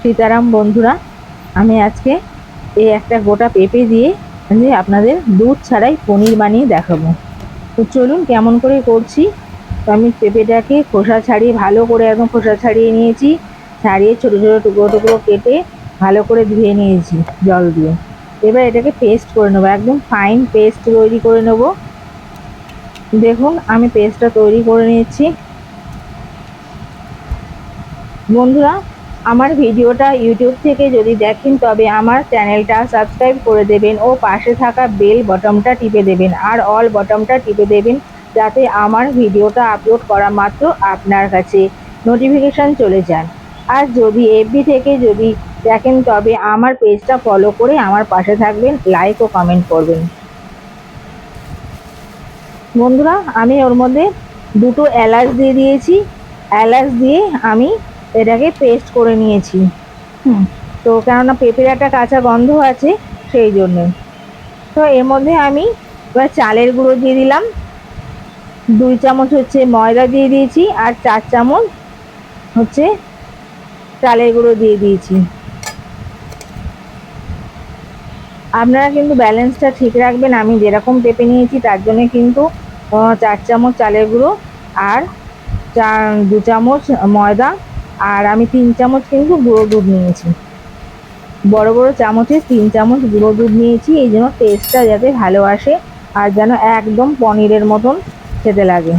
সীতারাম বন্ধুরা, আমি আজকে এই একটা গোটা পেঁপে দিয়ে আপনাদের দুধ ছাড়াই পনির বানিয়ে দেখাবো। তো চলুন কেমন করে করছি, তো আমি পেঁপেটাকে খোসা ছাড়িয়ে ভালো করে একদম খোসা ছাড়িয়ে নিয়েছি, ছাড়িয়ে ছোটো ছোটো টুকরো টুকরো কেটে ভালো করে ধুয়ে নিয়েছি জল দিয়ে। এবার এটাকে পেস্ট করে নেব, একদম ফাইন পেস্ট তৈরি করে নেব। দেখুন, আমি পেস্টটা তৈরি করে নিয়েছি। বন্ধুরা আমার ভিডিওটা ইউটিউব থেকে যদি দেখেন, তবে আমার চ্যানেলটা সাবস্ক্রাইব করে দেবেন ও পাশে থাকা বেল বটমটা টিপে দেবেন আর অল বটমটা টিপে দেবেন যাতে আমার ভিডিওটা আপলোড করা মাত্র আপনার কাছে নোটিফিকেশান চলে যান আর যদি এফবি থেকে যদি দেখেন, তবে আমার পেজটা ফলো করে আমার পাশে থাকবেন লাইক ও কমেন্ট করবেন। বন্ধুরা, আমি ওর মধ্যে দুটো এলাচ দিয়ে দিয়েছি। এলাচ দিয়ে আমি এটাকে পেস্ট করে নিয়েছি। হুম। তো কেননা পেঁপের একটা কাঁচা গন্ধ আছে সেই জন্য। তো এর মধ্যে আমি এবার চালের গুঁড়ো দিয়ে দিলাম। দুই চামচ হচ্ছে ময়দা দিয়ে দিয়েছি আর চার চামচ হচ্ছে চালের গুঁড়ো দিয়ে দিয়েছি। আপনারা কিন্তু ব্যালেন্সটা ঠিক রাখবেন। আমি যেরকম পেঁপে নিয়েছি তার জন্য কিন্তু চার চামচ চালের গুঁড়ো আর চার দু চামচ ময়দা আর আমি তিন চামচ কিন্তু গুঁড়ো দুধ নিয়েছি। বড় বড় চামচে তিন চামচ গুঁড়ো দুধ নিয়েছি, এই জন্য টেস্টটা যাতে ভালো আসে আর যেন একদম পনিরের মতন খেতে লাগে।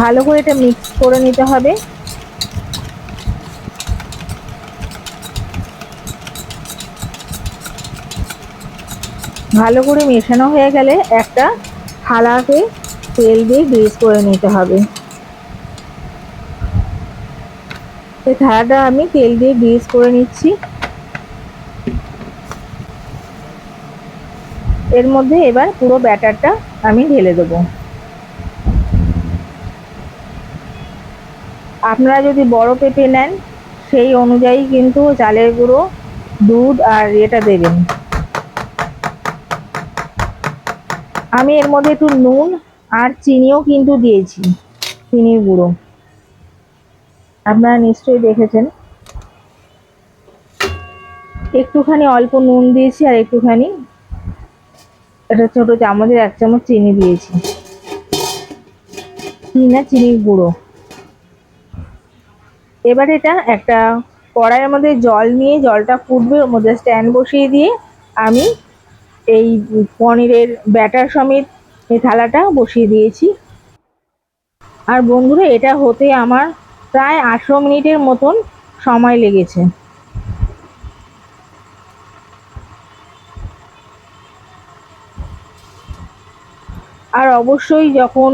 ভালো করে এটা মিক্স করে নিতে হবে। ভালো করে মেশানো হয়ে গেলে একটা থালাকে তেল দিয়ে গ্রিস করে নিতে হবে। থালাটা আমি তেল দিয়ে গ্রিস করে নিচ্ছি। এর মধ্যে এবার পুরো ব্যাটারটা আমি ঢেলে দেবো। আপনারা যদি বড় পেঁপে নেন, সেই অনুযায়ী কিন্তু চালের গুঁড়ো, দুধ আর এটা দেবেন। আমি এর মধ্যে একটু নুন আর চিনিও কিন্তু দিয়েছি, চিনির গুঁড়ো। আপনারা নিশ্চয়ই দেখেছেন। একটুখানি অল্প নুন দিয়েছি আর একটুখানি একটা ছোটো চামচের এক চামচ চিনি দিয়েছি। না, চিনির গুঁড়ো। এবার এটা একটা কড়াইয়ের মধ্যে জল নিয়ে জলটা ফুটবে, ওর মধ্যে স্ট্যান্ড বসিয়ে দিয়ে আমি এই পনিরের ব্যাটার সমেত এই থালাটা বসিয়ে দিয়েছি। আর বন্ধুরা, এটা হতে আমার প্রায় আঠেরো মিনিটের মতন সময় লেগেছে। আর অবশ্যই যখন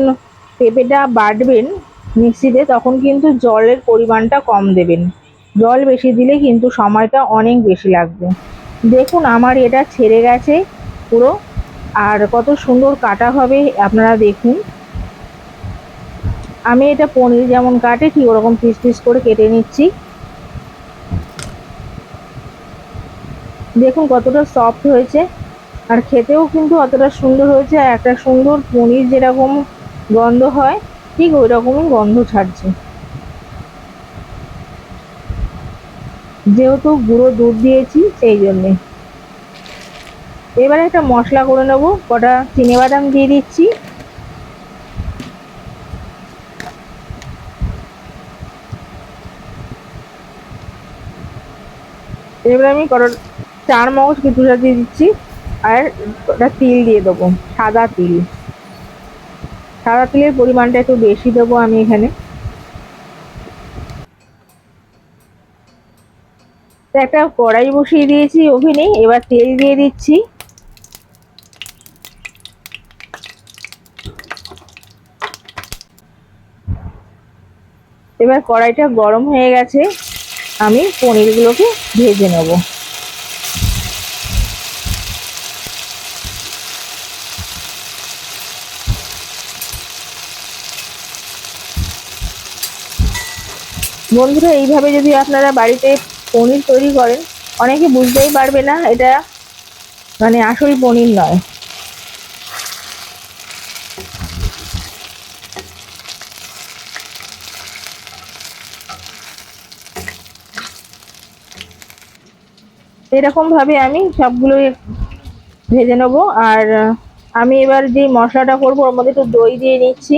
পেঁপেটা বাটবেন মিক্সিতে, তখন কিন্তু জলের পরিমাণটা কম দেবেন। জল বেশি দিলে কিন্তু সময়টা অনেক বেশি লাগবে। দেখুন, আমার এটা ছেড়ে গেছে পুরো। আর কত সুন্দর কাটা হবে আপনারা দেখুন। আমি এটা পনির যেমন কাটে, ঠিক ওরকম পিস পিস করে কেটে নিচ্ছি। দেখুন কতটা সফট হয়েছে, আর খেতেও কিন্তু অতটা সুন্দর হয়েছে, আর একটা সুন্দর পনির যেরকম গন্ধ হয়, ঠিক ওই রকমই গন্ধ ছাড়ছে। যেহেতু গুঁড়ো দুধ দিয়েছি, সেই জন্যে। এবারে একটা মশলা করে নেব, কটা বাদাম দিয়ে দিচ্ছি। এবারে আমি কটা চার মগজ কিছুটা দিয়ে দিচ্ছি, আর ওটা তিল দিয়ে দেবো, সাদা তিল। সাদা তিলের পরিমাণটা একটু বেশি দেবো আমি এখানে। একটা কড়াই বসিয়ে দিয়েছি ওভেনে, এবার তেল দিয়ে দিচ্ছি। এবার কড়াইটা গরম হয়ে গেছে, আমি পনিরগুলোকে ভেজে নেব। বন্ধুরা, এইভাবে যদি আপনারা বাড়িতে পনির তৈরি করেন, অনেকে বুঝতেই পারবে না, এটা মানে আসল পনির নয়। এরকমভাবে আমি সবগুলো ভেজে নেব। আর আমি এবার যে মশলাটা করব, ওর মধ্যে একটু দই দিয়ে নিচ্ছি।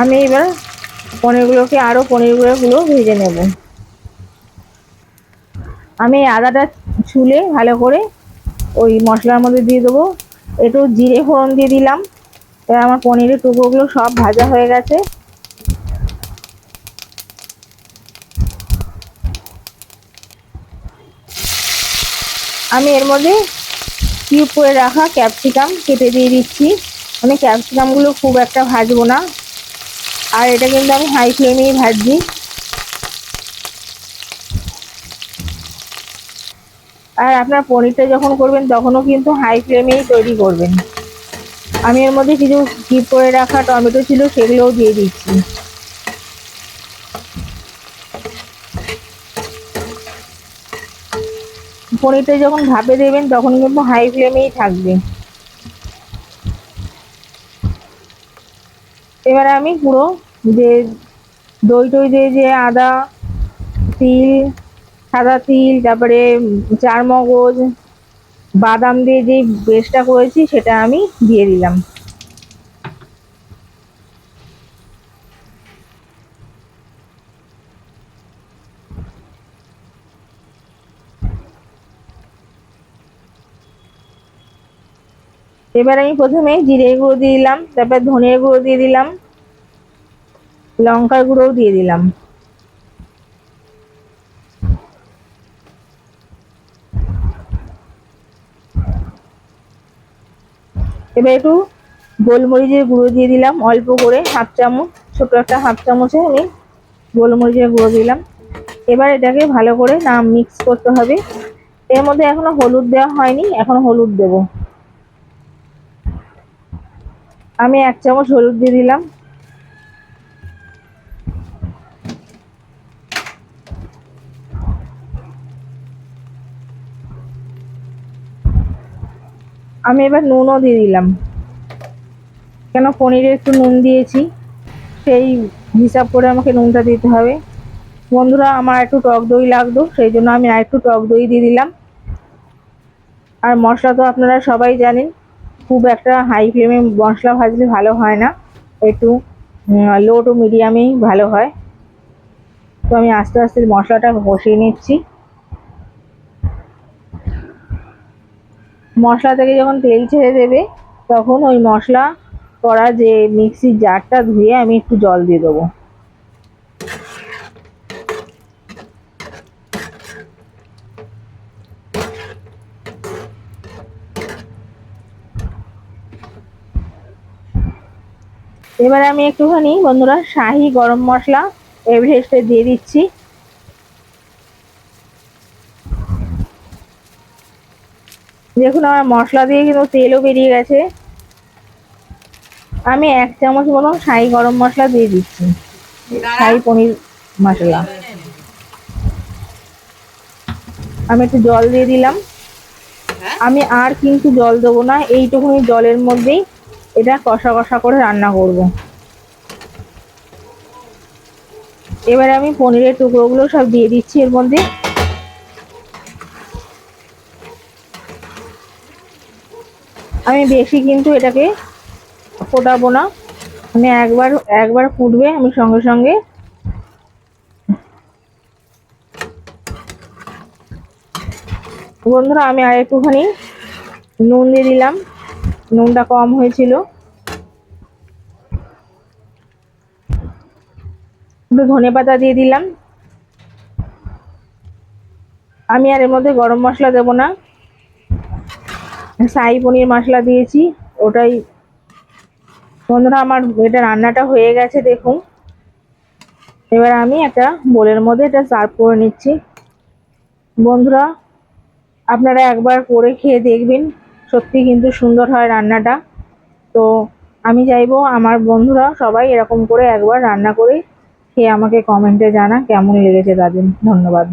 আমি এবার পনিরগুলোকে আরও পনিরগুলো ভেজে নেব। আমি আদাটা ছুলে ভালো করে ওই মশলার মধ্যে দিয়ে দেবো। একটু জিরে ফোড়ন দিয়ে দিলাম। এবার আমার পনিরের টুকরোগুলো সব ভাজা হয়ে গেছে। আমি এর মধ্যে কিউব করে রাখা ক্যাপসিকাম কেটে দিয়ে দিচ্ছি। আমি ক্যাপসিকামগুলো খুব একটা ভাজবো না। আর এটা কিন্তু আমি হাই ফ্লেমেই ভাজছি। আর আপনার পনিরটা যখন করবেন, তখনও কিন্তু হাই ফ্লেমেই তৈরি করবেন। আমি এর মধ্যে কিছু স্কিপ করে রাখা টমেটো ছিল, সেগুলোও দিয়ে দিচ্ছি। পনিরটা যখন ভাপে দেবেন, তখন কিন্তু হাই ফ্লেমেই থাকবে। এবারে আমি পুরো যে দই টই দিয়ে যে আদা, তিল, সাদা তিল, তারপরে চারমগজ, বাদাম দিয়ে যে পেস্টটা করেছি, সেটা আমি দিয়ে দিলাম। এবার আমি প্রথমে জিরে গুঁড়ো দিয়ে দিলাম, তারপর ধনের গুঁড়ো দিয়ে দিলাম, লঙ্কার গুঁড়োও দিয়ে দিলাম। এবার একটু গোলমরিচের গুঁড়ো দিয়ে দিলাম, অল্প করে হাফ চামচ, ছোট একটা হাফ চামচে আমি গোলমরিচের গুঁড়ো দিলাম। এবার এটাকে ভালো করে না মিক্স করতে হবে। এর মধ্যে এখনও হলুদ দেওয়া হয়নি, এখন হলুদ দেব। আমি এক চামচ হলুদ দিয়ে দিলাম। আমি এবার নুনও দিয়ে দিলাম। কেন পনিরে একটু নুন দিয়েছি, সেই হিসাব করে আমাকে নুনটা দিতে হবে। বন্ধুরা, আমার একটু টক দই লাগতো, সেই জন্য আমি আর একটু টক দই দিয়ে দিলাম। আর মশলা তো আপনারা সবাই জানেন খুব একটা হাই ফ্লেমে মশলা ভাজলে ভালো হয় না। একটু লো টু মিডিয়ামেই ভালো হয়। তো আমি আস্তে আস্তে মশলাটা বসিয়ে নিচ্ছি। মশলা থেকে যখন তেল ছেড়ে দেবে, তখন ওই মশলা করা যে মিক্সির জারটা ধুয়ে আমি একটু জল দিয়ে দেবো। এবার আমি একটুখানি বন্ধুরা শাহি গরম মশলা এভারেস্টে দিয়ে দিচ্ছি। দেখুন আমার মশলা দিয়ে কিন্তু তেলও বেরিয়ে গেছে। আমি এক চামচ মতন শাহি গরম মশলা দিয়ে দিচ্ছি। শাহি পনির মশলা। আমি একটু জল দিয়ে দিলাম। আমি আর কিন্তু জল দেবো না এইটুকুনি জলের মধ্যেই এটা কষা কষা করে রান্না করব। এবারে আমি পনিরের টুকরোগুলো সব দিয়ে দিচ্ছি এর মধ্যে। আমি বেশি কিন্তু এটাকে ফোটাবো না। মানে একবার একবার ফুটবে আমি সঙ্গে সঙ্গে। বন্ধুরা, আমি আর একটুখানি নুন দিয়ে দিলাম। নুনটা কম হয়েছিল। ধনে পাতা দিয়ে দিলাম। আমি আর এর মধ্যে গরম মশলা দেবো না। সাই পনির মশলা দিয়েছি, ওটাই। বন্ধুরা, আমার এটা রান্নাটা হয়ে গেছে, দেখুন। এবার আমি একটা বোলের মধ্যে এটা সার্ভ করে নিচ্ছি। বন্ধুরা, আপনারা একবার করে খেয়ে দেখবেন। সত্যি কিন্তু সুন্দর হয় রান্নাটা। তো আমি চাইব আমার বন্ধুরা সবাই এরকম করে একবার রান্না করে খেয়ে আমাকে কমেন্টে জানা কেমন লেগেছে তাদের। ধন্যবাদ।